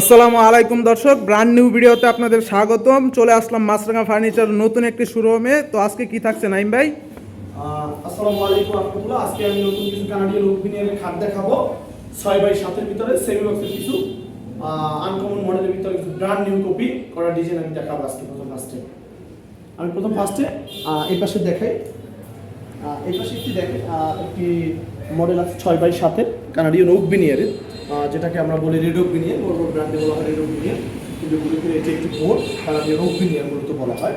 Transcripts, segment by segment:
আসসালামু আলাইকুম দর্শক ব্র্যান্ড নিউ ভিডিওতে আপনাদের স্বাগতম। চলে আসলাম মাছরাঙা ফার্নিচার নতুন একটি শোরুমে তো আজকে কি থাকছে নাইম ভাই? আসসালামু আলাইকুম রহমতুল্লাহ। আজকে আমি নতুন কিছু কানাডিয়ান ওপিনিয়নের খাট দেখাবো। ছয় বাই সাতের ভিতরে সেমি বক্সের কিছু আনকমন মডেলের ভিতরে কিছু ব্র্যান্ড নিউ কপি করা ডিজাইন আমি দেখাবো আজকে প্রথম ফার্স্টে আমি প্রথম ফার্স্টে এই পাশে দেখাই। এই পাশে একটি দেখে একটি মডেল আছে ছয় বাই সাতের, কানাডিয়ান ওক বিনিয়ারের যেটাকে আমরা বলি রেড ওক বিনিয়ার বড় বড় ব্র্যান্ডে বলা হয় রেড ওক বিনিয়ার কিন্তু এটি একটি বোর্ড, কানাডিয়ান ওক বিনিয়ার মূলত বলা হয়।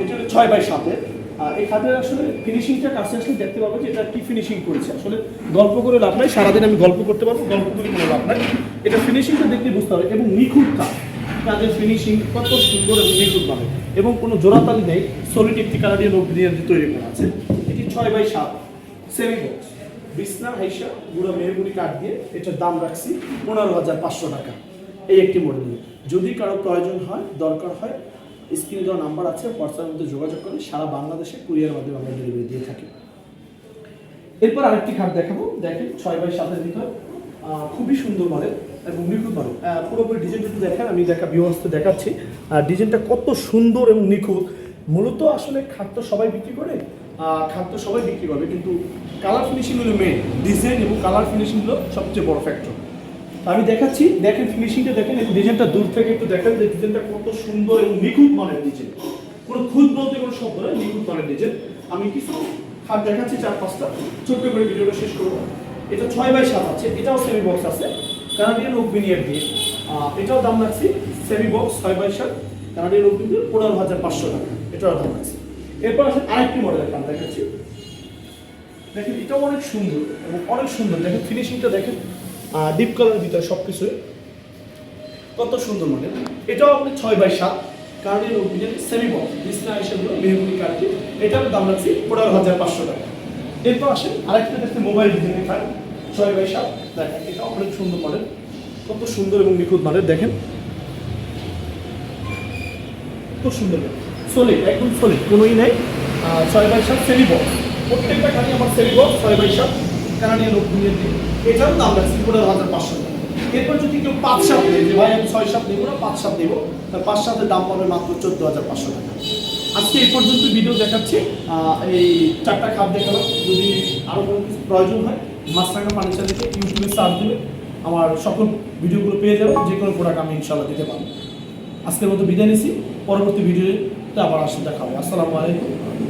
এটা হলো ছয় বাই সাতের। এই খাটের আসলে ফিনিশিংটা কাছে আসলে দেখতে পাবো যে এটা কি ফিনিশিং করেছে। আসলে গল্প করে লাভ নাই, সারাদিন আমি গল্প করতে পারব, গল্প করে কোনো লাভ নাই। এটা ফিনিশিংটা দেখতে বুঝতে হবে, এবং নিখুঁত কাজ। কাজের ফিনিশিং কত সুন্দর এবং নিখুঁত ভাবে। এবং কোনো জোড়াতালি নেই সলিড একটি বিনিয়ার দিয়ে তৈরি করা আছে, এটি ছয় বাই সাত সেমি বক্স বিছনা হাইসা গুঁড়ো মেহগুড়ি কাঠ দিয়ে এটার দাম রাখছি পনেরো হাজার পাঁচশো টাকা। এই একটি মডেল যদি কারও প্রয়োজন হয়, দরকার হয় স্ক্রিনে দেওয়া নাম্বার আছে হোয়াটসঅ্যাপের মধ্যে যোগাযোগ করে সারা বাংলাদেশে কুরিয়ার মাধ্যমে আমরা ডেলিভারি দিয়ে থাকি। এরপর আরেকটি খাট দেখাবো। দেখেন, ছয় বাই সাতের ভিতর খুবই সুন্দর মডেল এবং নিখুঁত মডেল পুরোপুরি ডিজাইনটা যদি দেখেন, আমি দেখা বিহস্তে দেখাচ্ছি। ডিজাইনটা কত সুন্দর এবং নিখুঁত। মূলত আসলে খাট তো সবাই বিক্রি করে তো সবাই বিক্রি করবে, কিন্তু কালার ফিনিশিং হলো মেন ডিজাইন এবং কালার ফিনিশিং হলো সবচেয়ে বড় ফ্যাক্টর আমি দেখাচ্ছি, দেখেন ফিনিশিংটা দেখেন, এই ডিজাইনটা দূর থেকে একটু দেখেন যে ডিজাইনটা কত সুন্দর এবং নিখুঁত মানের ডিজাইন কোনো খুদ বলতে কোনো শব্দ নয় নিখুঁত মানের ডিজাইন আমি কিছু খাট দেখাচ্ছি চার পাঁচটা ছোট্ট করে ভিডিওটা শেষ করব। এটা ছয় বাই সাত আছে, এটাও সেমি বক্স আছে কানাডিয়ান ওক বিনিয়ার দিয়ে। এটাও দাম রাখছি সেমি বক্স ছয় বাই সাত কানাডিয়ান ওক বিনিয়ার পনেরো হাজার পাঁচশো টাকা এটাও দাম রাখছি। এরপর আসেন আরেকটি মডেলের কান দেখাচ্ছি দেখেন এটাও অনেক সুন্দর এবং অনেক সুন্দর। দেখেন ফিনিশিংটা দেখেন ডিপ কালারের ভিতরে সব কিছুই কত সুন্দর মডেল এটাও আপনি ছয় বাই সাত কার্ডের অভিযোগ সেমি বক্স বিছনা হিসেবে মেহগুলি কার্ডটি। এটার দাম রাখছি পনেরো হাজার পাঁচশো টাকা। এরপর আসেন আরেকটা দেখতে মোবাইল ডিজাইনের কার্ড ছয় বাই সাত। দেখেন, এটা অনেক সুন্দর মডেল কত সুন্দর এবং নিখুঁত মডেল দেখেন। খুব সুন্দর সলিড একদম সলিড কোনোই নেই। ছয় বাই সাত সেমি বক্স প্রত্যেকটা খালি আমার সেমি বক্স ছয় বাই সাত কানাডিয়ান লোক নিয়ে দিই এটাও দাম রাখছি পনেরো হাজার পাঁচশো এরপর যদি কেউ পাঁচ সাত নেই যে ভাই আমি ছয় সাত নেব না, পাঁচ সাত নেব তাহলে পাঁচ সাতের দাম পাবে মাত্র চোদ্দ হাজার পাঁচশো টাকা। আজকে এই পর্যন্ত ভিডিও দেখাচ্ছি। এই চারটা খাপ দেখালাম। যদি আরও কোনো কিছু প্রয়োজন হয়, মাছরাঙা ফার্নিচার থেকে ইউটিউবে সার্চ দেবে আমার সকল ভিডিওগুলো পেয়ে যাবে যে কোনো প্রোডাক্ট আমি ইনশাল্লাহ দিতে পারব। আজকের মতো বিদায় নিছি পরবর্তী ভিডিওতে আবার আসলে দেখাবো। আসসালামু আলাইকুম।